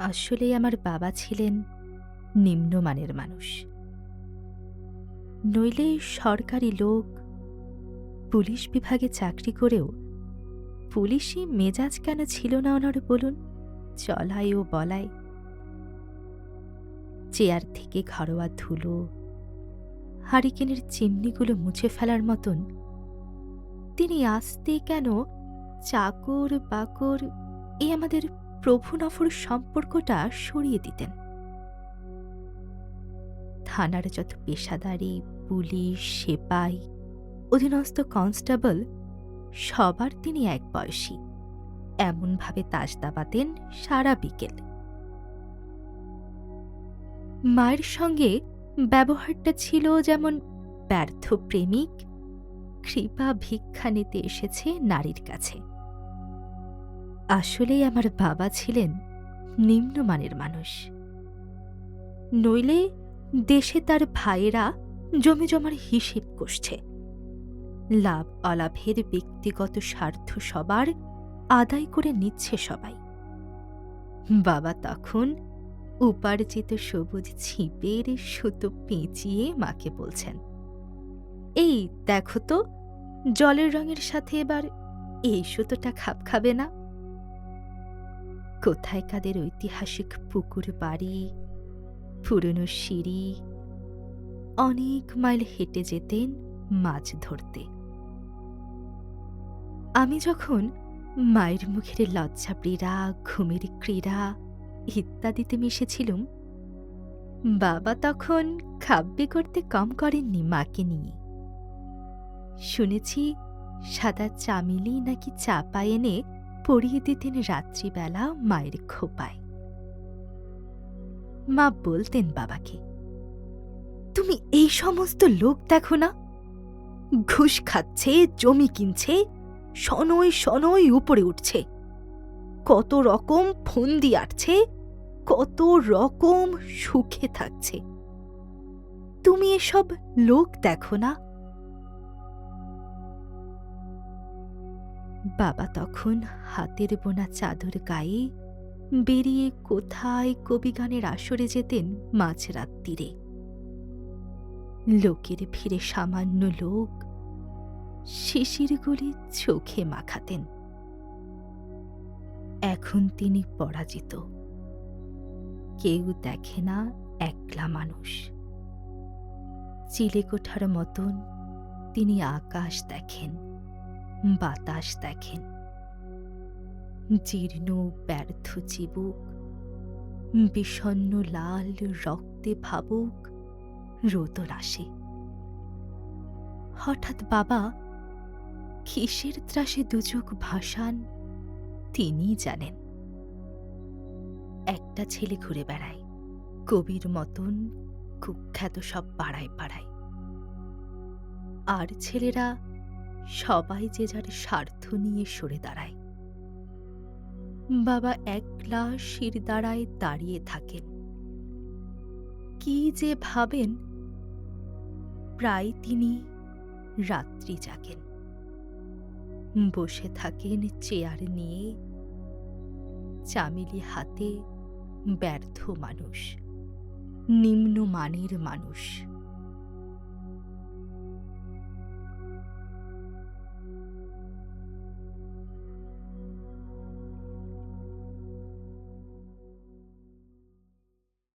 আসলে আমার বাবা ছিলেন নিম্নমানের মানুষ। নইলে সরকারি লোক, পুলিশ বিভাগে চাকরি করেও পুলিশি মেজাজ কেন ছিল না ওনার বলুন? চলায় ও বলায় চেয়ার থেকে ঘরোয়া ধুলো, হারিকেনের চিমনিগুলো মুছে ফেলার মতন তিনি আসতে কেন চাকর বাকর এই আমাদের প্রভু নফর সম্পর্কটা সরিয়ে দিতেন। থানার যত পেশাদারি, পুলিশ, সেপাই, অধীনস্থ কনস্টেবল, সবার তিনি এক বয়সী। এমনভাবে তাস দাবাতেন সারা বিকেল। মায়ের সঙ্গে ব্যবহারটা ছিল যেমন ব্যর্থ প্রেমিক কৃপা ভিক্ষা নিতে এসেছে নারীর কাছে। আসলেই আমার বাবা ছিলেন নিম্নমানের মানুষ। নইলে দেশে তার ভাইয়েরা জমি জমার হিসেব কষছে। লাভ অলাভের ব্যক্তিগত স্বার্থ সবার আদায় করে নিচ্ছে সবাই। বাবা তখন উপার্জিত সবুজ ছিপের সুতো পেঁচিয়ে মাকে বলছেন, এই দেখো তো, জলের রঙের সাথে এবার এই সুতোটা খাপ খাবে না? কোথায় কাদের ঐতিহাসিক পুকুর বাড়ি, পুরনো সিঁড়ি, অনেক মাইল হেঁটে যেতেন মাছ ধরতে। আমি যখন মায়ের মুখের লজ্জা, পীড়া, ঘুমের ক্রীড়া ইত্যাদিতে মিশেছিলুম, বাবা তখন খাব্যে করতে কম করেননি মাকে নিয়ে। শুনেছি সাদা চামিলি নাকি চাপা এনে পরিয়ে দিতেন রাত্রিবেলা মায়ের খোপায়। মা বলতেন বাবাকে, তুমি এই সমস্ত লোক দেখো না। ঘুষ খাচ্ছে, জমি কিনছে সনই সনই উপরে উঠছে। কত রকম ফন্দি আটছে, কত রকম সুখে থাকছে। তুমি এসব লোক দেখো না। বাবা তখন হাতের বোনা চাদর গায়ে বেরিয়ে কোথায় কবিগানের আসরে যেতেন মাঝরাত তীরে লোকের ভিড়ে সামান্য লোক শিশিরগুলি চোখে মাখাতেন। এখন তিনি পরাজিত। কেউ দেখে না একলা মানুষ। চিলেকোঠার মতন তিনি আকাশ দেখেন। বাতাস দেখেন। জীর্ণ, ব্যর্থ চিবুক বিষণ্ন লাল রক্তে ভাবুক আসে। হঠাৎ বাবা কিসের ত্রাসে দুচোখ ভাসান তিনি জানেন। একটা ছেলে ঘুরে বেড়ায়, কবির মতন কুখ্যাত সব পাড়ায় পাড়ায়। আর ছেলেরা সবাই যে যার স্বার্থ নিয়ে সরে দাঁড়ায়। বাবা একলা শির দাঁড়ায় দাঁড়িয়ে থাকেন। কি যে ভাবেন, প্রায় তিনি রাত্রি জাগেন। বসে থাকেন চেয়ার নিয়ে। চামিলি হাতে ব্যর্থ মানুষ, নিম্নমানের মানুষ।